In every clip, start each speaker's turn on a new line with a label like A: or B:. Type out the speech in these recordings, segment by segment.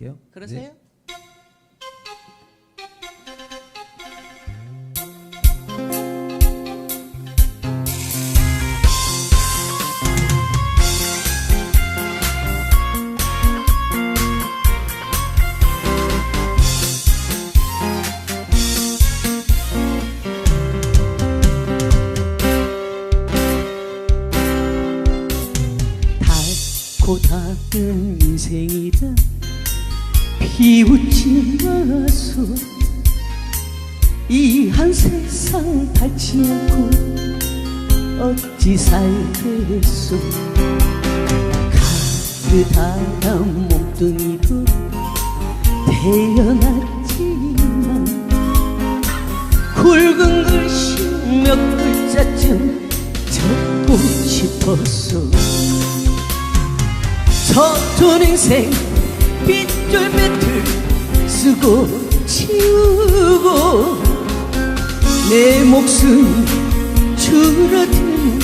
A: 할게요.
B: 그러세요?
C: 닳고 닿은 인생이다 비웃지 마소. 이 한 세상 않고 어찌 살겠소? 가르다란 몸뚱이로 태어났지만 굵은 글씨 몇 글자쯤 적고 싶었어 서툰 인생 빗줄빼줄 쓰고 치우고 내 목숨 줄어드는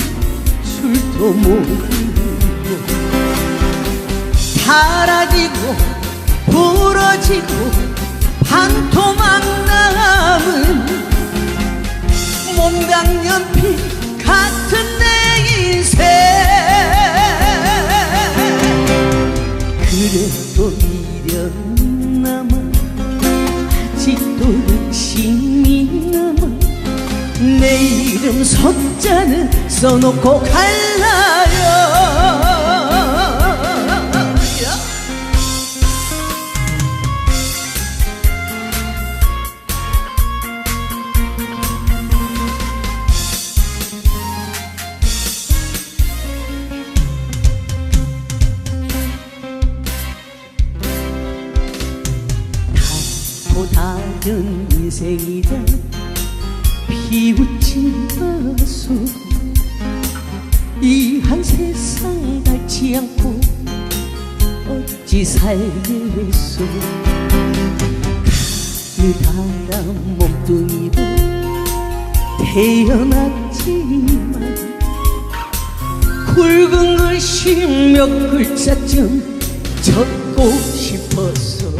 C: 줄도 모르고 사라지고 부러지고 반토막 남 남아 내 이름 석자는 써놓고 갈라요 고 다른 인생이다. 비웃지 마소. 이한 세상 닳지 않고 어찌 살겠소? 가느다란 몸뚱이로 태어났지만 굵은 글씨 몇 글자쯤 적고 싶었어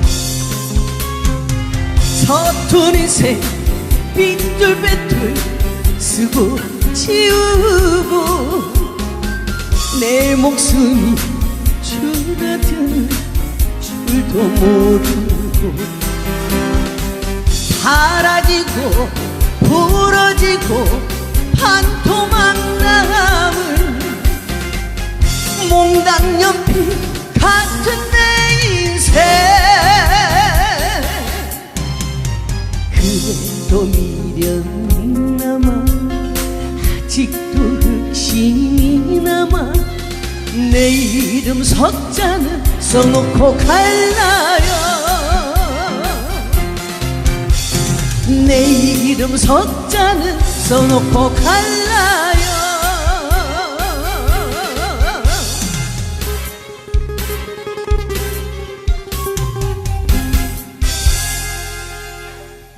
C: 서툰 인생 빗줄빼줄 쓰고 치우고 내 목숨이 줄어드는 줄도 모르고 사라지고 부러지고 반토막 남은 몽당 연필 아직도 흑심이 남아 내 이름 석자는 써놓고 갈라요 내 이름 석자는 써놓고 갈라요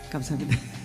C: 감사합니다.